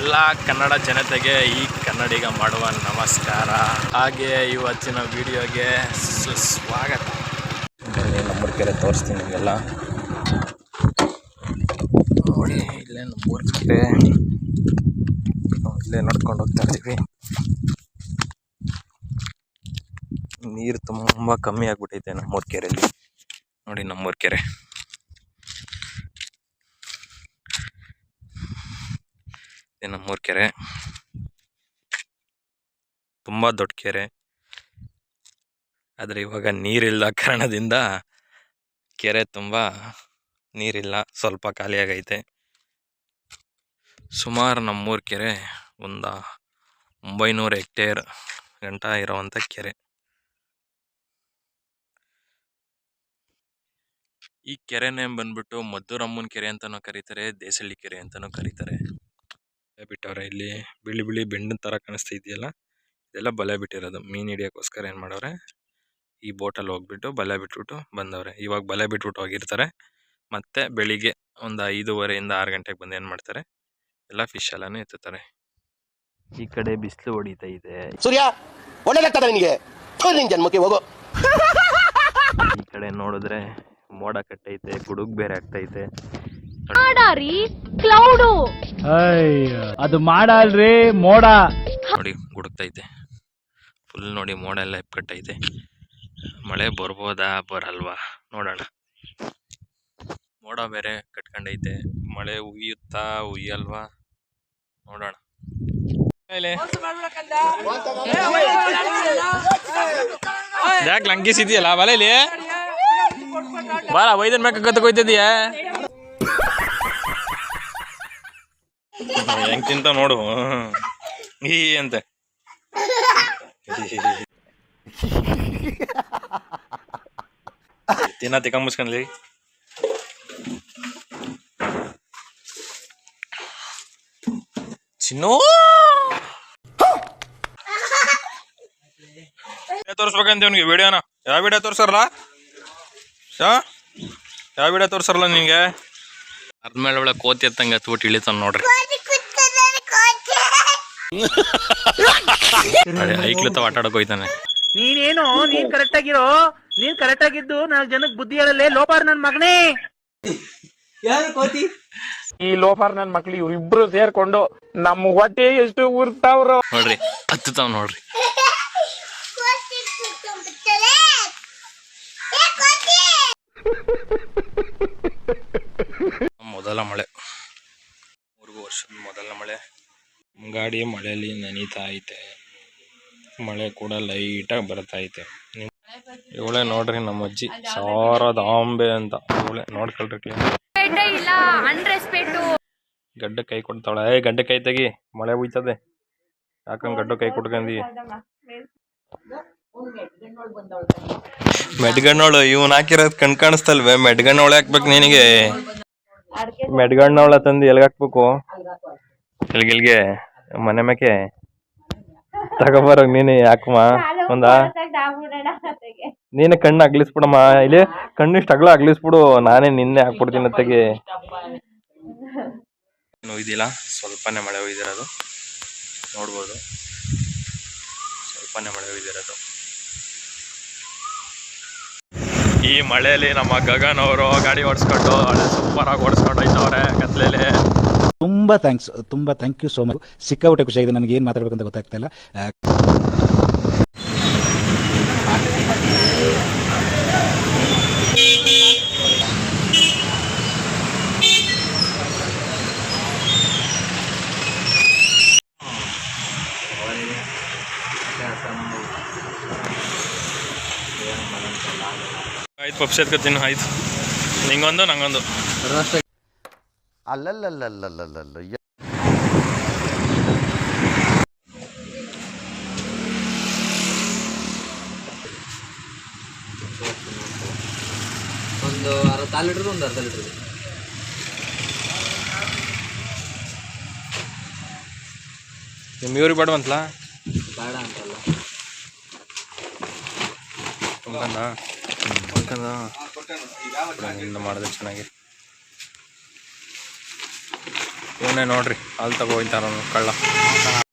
ಎಲ್ಲ ಕನ್ನಡ ಜನತೆಗೆ ಈ ಕನ್ನಡಿಗ ಮಾಡುವ ನಮಸ್ಕಾರ. ಹಾಗೆ ಇವತ್ತಿನ ವಿಡಿಯೋಗೆ ಸುಸ್ವಾಗತ. ನಂಬರ್ ನಮ್ಮೂರ ಕೆರೆ ತೋರಿಸ್ತೀನಿ ನಿಮಗೆಲ್ಲ. ನೋಡಿ ಇಲ್ಲೇ ನಮ್ಮೂರ ಕೆರೆ ಇಲ್ಲೇ ನಡ್ಕೊಂಡು ಹೋಗ್ತಾ ಇದ್ದೀವಿ. ನೀರು ತುಂಬ ಕಮ್ಮಿ ಆಗಿಬಿಟ್ಟೈತೆ ನಮ್ಮೂರ ಕೆರೆಯಲ್ಲಿ ನೋಡಿ ನಮ್ಮೂರ ಕೆರೆ ಇದು ನಮ್ಮೂರ ಕೆರೆ. ತುಂಬ ದೊಡ್ಡ ಕೆರೆ. ಆದರೆ ಇವಾಗ ನೀರಿಲ್ಲ ಕಾರಣದಿಂದ ಕೆರೆ ತುಂಬ ನೀರಿಲ್ಲ, ಸ್ವಲ್ಪ ಖಾಲಿಯಾಗೈತೆ. ಸುಮಾರು ನಮ್ಮೂರ ಕೆರೆ ಒಂದು ಒಂಬೈನೂರು ಹೆಕ್ಟೇರ್ ಗಂಟ ಇರೋವಂಥ ಕೆರೆ. ಈ ಕೆರೆ ನೇಮ್ ಬಂದ್ಬಿಟ್ಟು ಮದ್ದೂರಮ್ಮನ ಕೆರೆ ಅಂತಲೂ ಕರೀತಾರೆ, ದೇಸಳ್ಳಿ ಕೆರೆ ಅಂತಲೂ ಕರೀತಾರೆ. ಬಿಟ್ಟವ್ರೆ. ಇಲ್ಲಿ ಬಿಳಿ ಬಿಳಿ ಬೆಂಡಿನ ತರ ಕಾಣಿಸ್ತಾ ಇದೆಯಲ್ಲ ಇದೆಲ್ಲ ಬಲೆ ಬಿಟ್ಟಿರೋದು. ಮೀನ್ ಹಿಡಿಯೋಕ್ಕೋಸ್ಕರ ಏನು ಮಾಡವ್ರೆ ಈ ಬೋಟಲ್ಲಿ ಹೋಗ್ಬಿಟ್ಟು ಬಲೆ ಬಿಟ್ಬಿಟ್ಟು ಬಂದವ್ರೆ. ಇವಾಗ ಬಲೆ ಬಿಟ್ಬಿಟ್ಟು ಹೋಗಿರ್ತಾರೆ. ಮತ್ತೆ ಬೆಳಿಗ್ಗೆ ಒಂದು ಐದೂವರೆಯಿಂದ ಆರು ಗಂಟೆಗೆ ಬಂದು ಏನು ಮಾಡ್ತಾರೆ ಎಲ್ಲ ಫಿಶ್ ಎಲ್ಲಾನು ಎತ್ತುತ್ತಾರೆ. ಈ ಕಡೆ ಬಿಸಿಲು ಹೊಡಿತಾ ಇದೆ. ಸೂರ್ಯ ಒಳ್ಳೆದಾಗ್ತದೆ ನಿನಗೆ. ನಿನ್ ಜನ್ಮಕ್ಕೆ ಹೋಗು. ಈ ಕಡೆ ನೋಡಿದ್ರೆ ಮೋಡ ಕಟ್ಟೈತೆ ಗುಡುಗು ಬೇರೆ ಆಗ್ತೈತೆ. ಮಾಡಾರಿ ಕ್ಲೌಡು. ಅಯ್ಯ ಅದು ಮಾಡಲ್ರಿ ಮೋಡ. ನೋಡಿ ಗುಡುಕ್ತೈತೆ. ಫುಲ್ ನೋಡಿ ಮೋಡ ಎಲ್ಲ ಎಪ್ಕಟ್ಟೈತೆ ಮಳೆ ಬರ್ಬೋದಾ ಬರಲ್ವಾ? ನೋಡೋಣ. ಮೋಡ ಬೇರೆ ಕಟ್ಕೊಂಡೈತೆ. ಮಳೆ ಉಯ್ಯುತ್ತಾ ಉಯ್ಯಲ್ವಾ? ನೋಡೋಣ. ಯಾಕೆ ಲಂಕಿಸಿದ್ಯಲ್ಲ ಬಲೇಲಿ ಬಾರ ವೈದ್ಯನ ಮ್ಯಾಕ ಕತ್ತಕೊಯ್ತಿದ್ಯಾ ಹೆಂಗ್ ತಿಂತ ನೋಡು. ಈ ಅಂತ. ತಿನ್ನ, ತಿಕ್ಕ ಮುಸ್ಕೊಂಡ್ಲಿ ಚಿನ್ನು. ತೋರಿಸ್ಬೇಕಂತ ವಿಡಿಯೋನ. ಯಾವ ವಿಡಿಯೋ ತೋರ್ಸರಲ್ಲ ಯಾವ ವಿಡಿಯೋ ತೋರ್ಸರಲ್ಲ ಅರ್ಧ ಅದ್ಮೇಲೆ ಒಳ್ಳೆ ಕೋತಿ ಎತ್ತಂಗೆ ಹತ್ಬಿಟ್ಟು ಇಳಿತಾನ ನೋಡ್ರಿ. ಐಕ್ಲತ್ತ ಆಟಾಡಕ್ ಹೋಯ್ತಾನೆ. ನೀನೇನು? ನೀನ್ ಕರೆಕ್ಟ್ ಆಗಿರೋ? ನೀನ್ ಕರೆಕ್ಟ್ ಆಗಿದ್ದು ನಾಲ್ಕು ಜನಕ್ಕೆ ಬುದ್ಧಿ ಹೇಳಲ್ಲೇ? ಲೋಪಾರ್ ನನ್ ಮಗನೇ! ಈ ಲೋಫಾರ್ ನನ್ ಮಕ್ಳು ಇವ್ರಿಬ್ರು ಸೇರ್ಕೊಂಡು ನಮ್ಮ ಹೊಟ್ಟೆ ಎಷ್ಟು ಉರ್ತಾವ್ರು. ನೋಡ್ರಿ ಹತ್ತತಾವ್ ನೋಡ್ರಿ. ಮೊದಲ ಮಳೆ. ಮೂರು ವರ್ಷದ ಮೊದಲ ಮಳೆ. ಗಾಡಿ ಮಳೆಯಲ್ಲಿ ನೆನೀತಾ ಐತೆ ಮಳೆ ಕೂಡ ಲೈಟಾಗಿ ಬರ್ತಾ ಐತೆ ಇವಳೆ ನೋಡ್ರಿ ನಮ್ಮ ಅಜ್ಜಿ ಶಾರದಾಂಬೆ ಅಂತ. ಇವಳೆ ನೋಡ್ಕೊಳ್ರಿ ಗಡ್ಡ ಕೈ ಕೊಡ್ತಾಳೆ. ಏ ಗಡ್ಡ ಕೈ ತೆಗಿ. ಮಳೆ ಹುಯ್ತದೆ ಯಾಕಂದ್ ಗಡ್ಡ ಕೈ ಕೊಟ್ಕೊಂಡಿ ಮೆಡ್ಗಣ್ಣೋಳು ಇವನ್ ಹಾಕಿರೋದ್ ಕಣ್ ಕಾಣಿಸ್ತಲ್ವೇ? ಮೆಡ್ಗಣ್ಣೋಳು ಹಾಕ್ಬೇಕು ನಿನಗೆ. ಮೆಡ್ಗಣ್ಣವಳ ತಂದು ಎಲ್ಗ್ ಎಲ್ಗೆಲ್ಗೆ ಮನೆ ಮೇಕೆ ತಗೋಬರ ನೀನು ಯಾಕಮ್ಮ ಒಂದ? ನೀನೆ ಕಣ್ಣು ಅಗ್ಲಿಸ್ಬಿಡಮ್ಮ. ಇಲ್ಲಿ ಕಣ್ಣು ಇಷ್ಟ ಅಗ್ಲ ಅಗ್ಲಿಸ್ಬಿಡು. ನಾನೇ ನಿನ್ನೆ ಹಾಕ್ಬಿಡ್ತೀನಿ ಅತ್ತಗೆ. ಒಯ್ದಿಲ್ಲ ಸ್ವಲ್ಪನೇ ಮಳೆ ಒಯ್ದಿರೋದು. ನೋಡ್ಬೋದು. ಸ್ವಲ್ಪನೇ ಮಳೆ ಒಯ್ದಿರೋದು. ಈ ಮಳೆಯಲ್ಲಿ ನಮ್ಮ ಗಗನ್ ಅವರು ಗಾಡಿ ಓಡಿಸ್ಕೊಂಡು ಸೂಪರಾಗಿ ಸೂಪರ್ ಆಗಿ ಓಡಿಸ್ಕೊಂಡು ಹೋಯ್ತವ್ರೆ ಕತ್ಲೆಲಿ ತುಂಬಾ ಥ್ಯಾಂಕ್ಸ್ ತುಂಬಾ ಥ್ಯಾಂಕ್ ಯು ಸೋ ಮಚ್ ಸಿಕ್ಕಾಪಟ್ಟೆ ಖುಷಿಯಾಗಿದೆ ನನಗೆ ಏನ್ ಮಾತಾಡ್ಬೇಕಂತ ಗೊತ್ತಾಗ್ತಾ ಇಲ್ಲ. ಆಯ್ತು ಪಪ್ಸ್ ಎತ್ಕೊತೀನಿ ಆಯ್ತು. ನಿಂಗೊಂದು ನಂಗೊಂದು. ಅಲ್ಲಲ್ಲಲ್ಲಲ್ಲಲ್ಲಲ್ಲ ಒಂದು ಅರ್ಧ ಲೀಟ್ರ್ ಒಂದು ಅರ್ಧ ಲೀಟ್ರ್ ನಿಮ್ಮ ಇವ್ರಿಗೆ ಬೇಡ ಅಂತಲ್ಲ ಬೇಡ ಅಂತಲ್ಲ ಇನ್ನು ಮಾಡಿದ್ರೆ ಚೆನ್ನಾಗಿ ಇವನೇ ನೋಡ್ರಿ ಅಲ್ಲಿ ತಗೋ ಹೋಯ್ತಾನ ಕಳ್ಳ.